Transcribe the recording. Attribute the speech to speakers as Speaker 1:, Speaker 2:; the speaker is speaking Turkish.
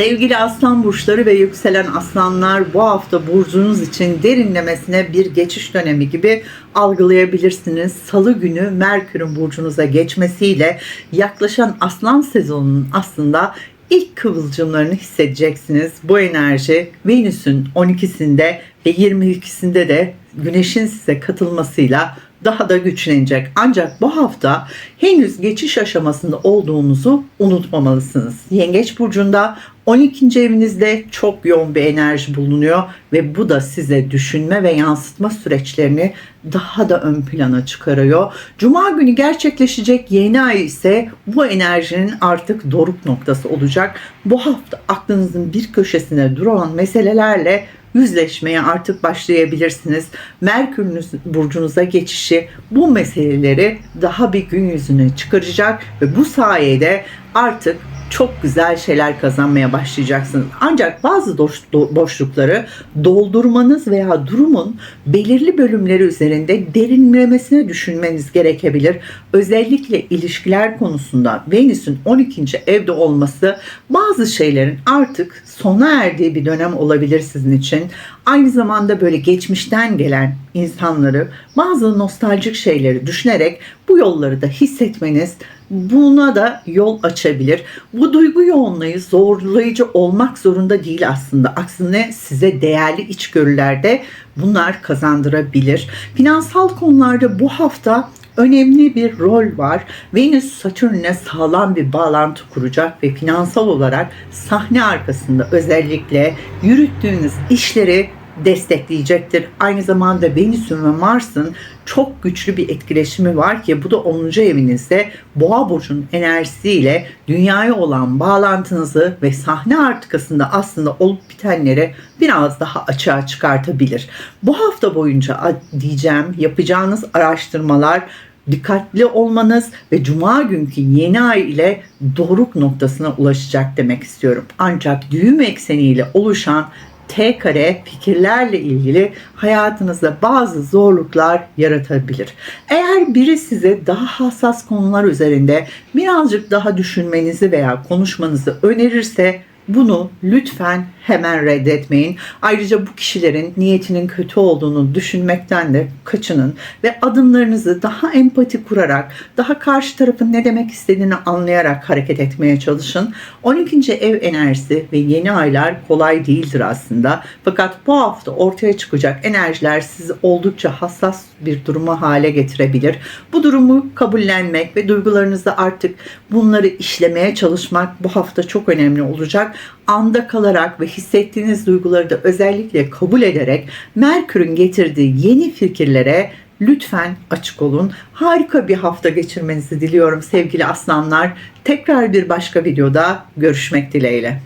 Speaker 1: Sevgili aslan burçları ve yükselen aslanlar bu hafta burcunuz için derinlemesine bir geçiş dönemi gibi algılayabilirsiniz. Salı günü Merkür'ün burcunuza geçmesiyle yaklaşan aslan sezonunun aslında ilk kıvılcımlarını hissedeceksiniz. Bu enerji Venüs'ün 12'sinde ve 22'sinde de Güneş'in size katılmasıyla daha da güçlenecek. Ancak bu hafta henüz geçiş aşamasında olduğunuzu unutmamalısınız. Yengeç burcunda 12. evinizde çok yoğun bir enerji bulunuyor ve bu da size düşünme ve yansıtma süreçlerini daha da ön plana çıkarıyor. Cuma günü gerçekleşecek yeni ay ise bu enerjinin artık doruk noktası olacak. Bu hafta aklınızın bir köşesine duran meselelerle yüzleşmeye artık başlayabilirsiniz. Merkür'ünüz burcunuza geçişi bu meseleleri daha bir gün yüzüne çıkaracak ve bu sayede artık çok güzel şeyler kazanmaya başlayacaksınız. Ancak bazı boşlukları doldurmanız veya durumun belirli bölümleri üzerinde derinlemesine düşünmeniz gerekebilir. Özellikle ilişkiler konusunda Venüs'ün 12. evde olması bazı şeylerin artık sona erdiği bir dönem olabilir sizin için. Aynı zamanda böyle geçmişten gelen insanları bazı nostaljik şeyleri düşünerek bu yolları da hissetmeniz buna da yol açabilir. Bu duygu yoğunluğu zorlayıcı olmak zorunda değil aslında. Aksine size değerli içgörülerde bunlar kazandırabilir. Finansal konularda bu hafta önemli bir rol var. Venüs Satürn'e sağlam bir bağlantı kuracak ve finansal olarak sahne arkasında özellikle yürüttüğünüz işleri destekleyecektir. Aynı zamanda Venüs'ün ve Mars'ın çok güçlü bir etkileşimi var ki bu da 10. evinizde Boğa burcunun enerjisiyle dünyaya olan bağlantınızı ve sahne arkasında aslında olup bitenleri biraz daha açığa çıkartabilir. Bu hafta boyunca diyeceğim yapacağınız araştırmalar dikkatli olmanız ve cuma günkü yeni ay ile doruk noktasına ulaşacak demek istiyorum. Ancak düğüm ekseniyle oluşan T kare fikirlerle ilgili hayatınızda bazı zorluklar yaratabilir. Eğer biri size daha hassas konular üzerinde birazcık daha düşünmenizi veya konuşmanızı önerirse bunu lütfen hemen reddetmeyin. Ayrıca bu kişilerin niyetinin kötü olduğunu düşünmekten de kaçının ve adımlarınızı daha empati kurarak, daha karşı tarafın ne demek istediğini anlayarak hareket etmeye çalışın. 12. ev enerjisi ve yeni aylar kolay değildir aslında. Fakat bu hafta ortaya çıkacak enerjiler sizi oldukça hassas bir duruma hale getirebilir. Bu durumu kabullenmek ve duygularınızda artık bunları işlemeye çalışmak bu hafta çok önemli olacak. Anda kalarak ve hissettiğiniz duyguları da özellikle kabul ederek Merkür'ün getirdiği yeni fikirlere lütfen açık olun. Harika bir hafta geçirmenizi diliyorum sevgili aslanlar. Tekrar bir başka videoda görüşmek dileğiyle.